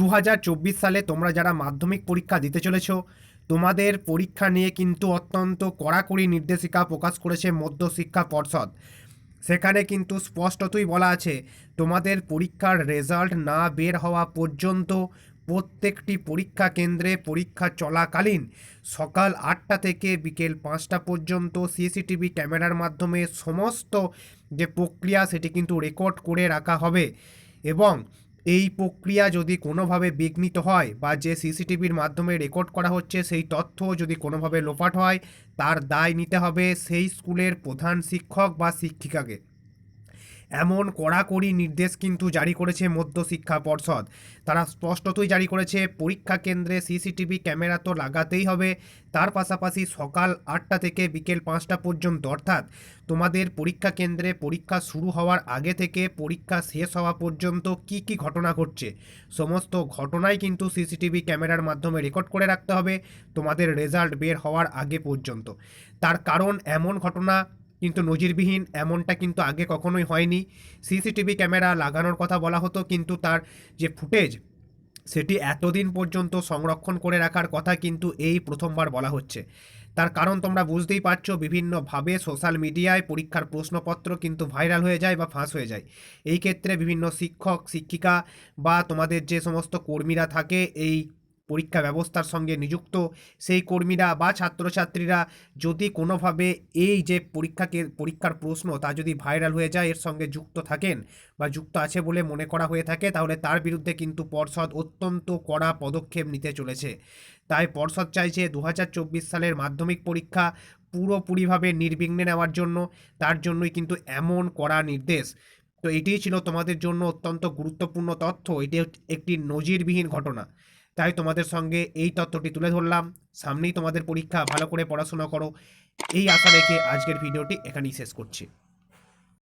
দু হাজার চব্বিশ সালে তোমরা যারা মাধ্যমিক পরীক্ষা দিতে চলেছ, তোমাদের পরীক্ষা নিয়ে কিন্তু অত্যন্ত কড়াকড়ি নির্দেশিকা প্রকাশ করেছে মধ্যশিক্ষা পর্ষদ। সেখানে কিন্তু স্পষ্টতই বলা আছে, তোমাদের পরীক্ষার রেজাল্ট না বের হওয়া পর্যন্ত প্রত্যেকটি পরীক্ষা কেন্দ্রে পরীক্ষা চলাকালীন সকাল আটটা থেকে বিকেল পাঁচটা পর্যন্ত সিসিটিভি ক্যামেরার মাধ্যমে সমস্ত যে প্রক্রিয়া সেটি কিন্তু রেকর্ড করে রাখা হবে। এবং এই প্রক্রিয়া যদি কোনোভাবে বিঘ্নিত হয় বা যে সিসিটিভির মাধ্যমে রেকর্ড করা হচ্ছে সেই তথ্য যদি কোনোভাবে লোপাট হয়, তার দায় নিতে হবে সেই স্কুলের প্রধান শিক্ষক বা শিক্ষিকাকে। এমন কড়াকড়ি নির্দেশ কিন্তু জারি করেছে মধ্যশিক্ষা পর্ষদ। তারা স্পষ্টতই জারি করেছে, পরীক্ষা কেন্দ্রে সিসিটিভি ক্যামেরা তো লাগাতেই হবে। তার পাশাপাশি সকাল আটটা থেকে বিকেল পাঁচটা পর্যন্ত, অর্থাৎ তোমাদের পরীক্ষা কেন্দ্রে পরীক্ষা শুরু হওয়ার আগে থেকে পরীক্ষা শেষ হওয়া পর্যন্ত কি কি ঘটনা ঘটছে? সমস্ত ঘটনাই কিন্তু সিসিটিভি ক্যামেরার মাধ্যমে রেকর্ড করে রাখতে হবে, তোমাদের রেজাল্ট বের হওয়ার আগে পর্যন্ত। তার কারণ এমন ঘটনা কিন্তু নজিরবিহীন এমনটা কিন্তু আগে কখনোই হয়নি। সিসিটিভি ক্যামেরা লাগানোর কথা বলা হতো, কিন্তু তার যে ফুটেজ, সেটি এতদিন পর্যন্ত সংরক্ষণ করে রাখার কথা কিন্তু এই প্রথমবার বলা হচ্ছে। তার কারণ তোমরা বুঝতেই পারছ, বিভিন্নভাবে সোশ্যাল মিডিয়ায় পরীক্ষার প্রশ্নপত্র কিন্তু ভাইরাল হয়ে যায় বা ফাঁস হয়ে যায়। এই ক্ষেত্রে বিভিন্ন শিক্ষক, শিক্ষিকা বা তোমাদের যে সমস্ত কর্মীরা থাকে, এই পরীক্ষা ব্যবস্থার সঙ্গে নিযুক্ত। সেই কর্মীরা বা ছাত্রছাত্রীরা যদি কোনোভাবে এই যে পরীক্ষাকে, পরীক্ষার প্রশ্ন তা যদি ভাইরাল হয়ে যায়, এর সঙ্গে যুক্ত থাকেন বা যুক্ত আছে বলে মনে করা হয়ে থাকে, তাহলে তার বিরুদ্ধে কিন্তু পর্ষদ অত্যন্ত কড়া পদক্ষেপ নিতে চলেছে। তাই পর্ষদ চাইছে দু হাজার চব্বিশ সালের মাধ্যমিক পরীক্ষা পুরোপুরিভাবে নির্বিঘ্নে নেওয়ার জন্য। তার জন্যই কিন্তু এমন কড়া নির্দেশ। তো এটিই ছিল তোমাদের জন্য অত্যন্ত গুরুত্বপূর্ণ তথ্য। এটি একটি নজিরবিহীন ঘটনা। তাই তোমাদের সঙ্গে এই তত্ত্বটি তুলে ধরলাম। সামনেই তোমাদের পরীক্ষা, ভালো করে পড়াশোনা করো। এই আশা রেখে আজকের ভিডিওটি এখানেই শেষ করছি।